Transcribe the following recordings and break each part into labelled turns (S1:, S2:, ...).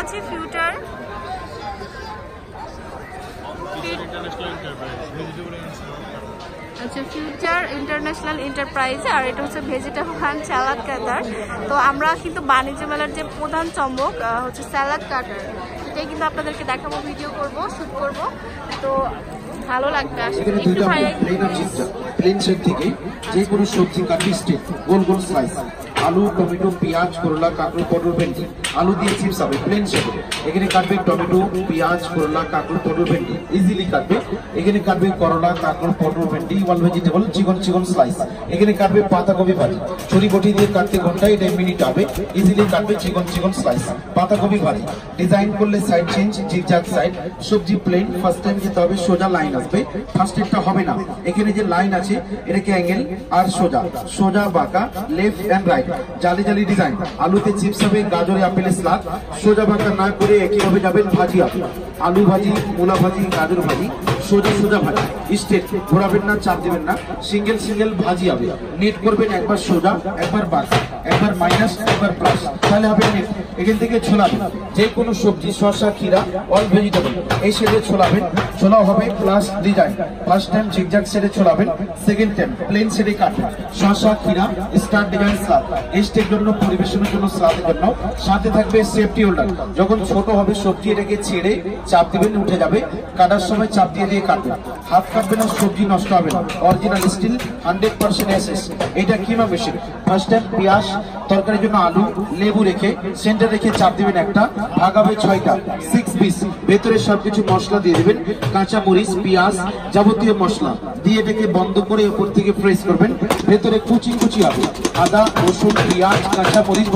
S1: পাচ্ছি ফিউটার। আচ্ছা future international enterprise আর এটা হচ্ছে ভেজিটেবল অ্যান্ড স্যালাড কাটার। তো আমরা কিন্তু বাণিজ্য মেলার যে প্রধান আহ, হচ্ছে স্যালাড কাটার। সেটাই কিন্তু আপনাদেরকে দেখাবো ভিডিও করব শুট করব। তো ভালো লাগবে আসলে। একটু
S2: প্লেন আছে সেট থেকে যে কোনো সবজি কাটি গোল গোল স্লাইস আলু, টমেটো, পেঁয়াজ, করলা, কাঁকড়ো, পটল, ভেন্ডি। আলু দিয়ে চিপস হবে প্লেন সেটে এখানে কাটবে টমেটো, পেঁয়াজ, করলা, কাঁকড়ো, পটল, ভেন্ডি। ইজিলি কাটবে। এখানে কাটবে করলা, কাঁকড়ো, পটল, ভেন্ডি ওয়াল ভেজিটেবল চিকন চিকন স্লাইস এখানে কাটবে পাতাকপি ভাজি। ছুরি বটি দিয়ে কাটতে ঘণ্টা, এটা মিনিট হবে। ইজিলি কাটবে চিকন চিকন স্লাইস পাতাকপি ভাজি। ডিজাইন করলে সাইড চেঞ্জ জিগজাগ সাইড সবজি প্লেন ফার্স্ট টাইম যেতে হবে, সোজা লাইন আসবে। ফার্স্ট টাইমটা হবে না। এখানে যে লাইন আছে, এটাকে অ্যাঙ্গেল আর সোজা। সোজা বাঁকা লেফট এন্ড রাইট জালি জালি ডিজাইন আলুতে চিপস হবে, গাজরে আপেলের স্লাদ সোজা ভাঁকা না করে একইভাবে যাবেন ভাজি আলু ভাজি মূলা ভাজি, গাজর ভাজি। সোজা সোজা ভাজি স্টেট ঘোরাবেন না, চাপ দিবেন না। সিঙ্গেল সিঙ্গেল ভাজি হবে। নেট করবেন, একবার সোজা, একবার বাঁকা একবার মাইনাস একবার প্লাস তাহলে হবে নেট এখান থেকে ছোলাবেন। যে কোনো সবজি, শসা খিরা অল ভেজিটেবল এই শেডে ছোলাবেন। ছোলা হবে plus design first time zigzag শেডে ছোলাবেন। সেকেন্ড টাইম প্লেন শেডে কাটবেন শসা খিরা স্টার ডিজাইন স্লাদ এই স্টের জন্য, পরিবেশনের জন্য স্লাদের জন্য। সাথে থাকবে সেফটি হোল্ডার যখন ছোট হবে, সবজি এটাকে ছেড়ে চাপ দিবেন, উঠে যাবে। কাটার সময় চাপ দিয়ে দিয়ে কাটবেন হাত কাটবে না, সবজি নষ্ট হবে না। Original steel hundred percent SS এটা কিমা মেশিন ফার্স্ট টাইম পেঁয়াজ, তরকারির জন্য আলু, লেবু রেখে সেন্টার রেখে চাপ দিবেন একটা, ভাগাবে ছয়টা সিক্স পিস ভেতরে সবকিছু মশলা দিয়ে দিবেন। কাঁচা মরিচ, পেঁয়াজ যাবতীয় মশলা দিয়ে এটাকে বন্ধ করে উপর থেকে ফ্রেশ করবেন। ভেতরে কুচি কুচি হবে। আদা, রসুন, পেঁয়াজ, কাঁচা মরিচ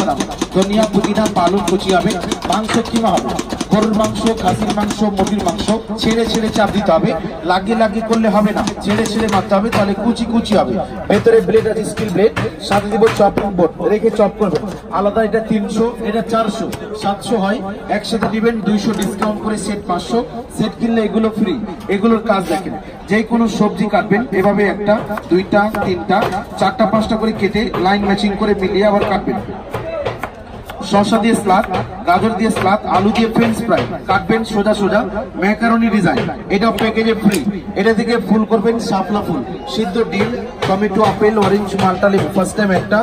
S2: ধনিয়া, পুদিনা, পালং কুচি হবে। মাংস কিমা হবে? গরুর মাংস, খাসির মাংস, মুরগির মাংস ছেড়ে ছেড়ে চাপ দিতে হবে। লাগিয়ে লাগিয়ে করলে হবে না। ছেড়ে ছেড়ে মারতে হবে, তাহলে কুচি কুচি হবে। ভেতরে ব্লেড আছে স্টিল ব্লেড সাথে দিব চপিং বোর্ড রেখে চপ করবেন আলাদা এটা তিনশো, এটা চারশো। সাতশো হয়। একসাথে দিবেন দুইশো ডিসকাউন্ট করে সেট পাঁচশো। সেট কিনলে এগুলো ফ্রি এগুলোর কাজ দেখেন। যে কোনো সবজি কাটবেন। এভাবে একটা, দুইটা, তিনটা, চারটা, পাঁচটা করে কেটে লাইন ম্যাচিং করে মিলিয়ে আবার কাটবেন। শসা দিয়ে স্লাদ, গাজর দিয়ে স্লাদ, আলু দিয়ে ফ্রেঞ্চ ফ্রাই কাটবেন সোজা সোজা ম্যাকারনি ডিজাইন এটা প্যাকেজে ফ্রি এটা থেকে ফুল করবেন শাপলা ফুল, সিদ্ধ ডিম টমেটো আপেল অরেঞ্জ মালটা লেবু ফার্স্ট টাইম একটা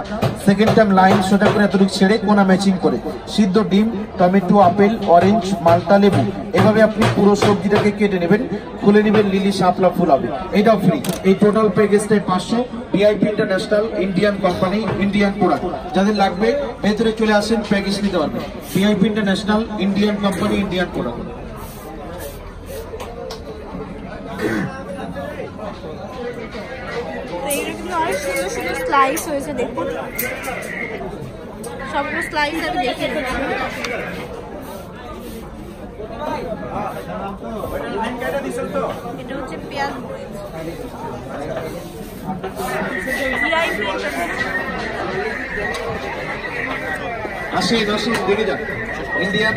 S2: সেকেন্ড টাইম লাইন সোজা করে এতটুকু ছেড়ে কোনা ম্যাচিং করে। সিদ্ধ ডিম টমেটো আপেল অরেঞ্জ মালটা লেবু এভাবে আপনি পুরো সবজিটাকে কেটে নেবেন, খুলে নেবেন লিলি শাপলা, ফুল হবে। এটাও ফ্রি এই টোটাল প্যাকেজটাই পাঁচশো। VIP international Indian company Indian product যাদের লাগবে, ভেতরে চলে আসেন প্যাকেজ নিতে পারবেন। VIP international Indian company Indian product
S1: তো এইরকম অনেক সুন্দর সুন্দর স্লাইস হয়েছে দেখুন। সবগুলো স্লাইস
S2: দেখে যান। ইন্ডিয়ান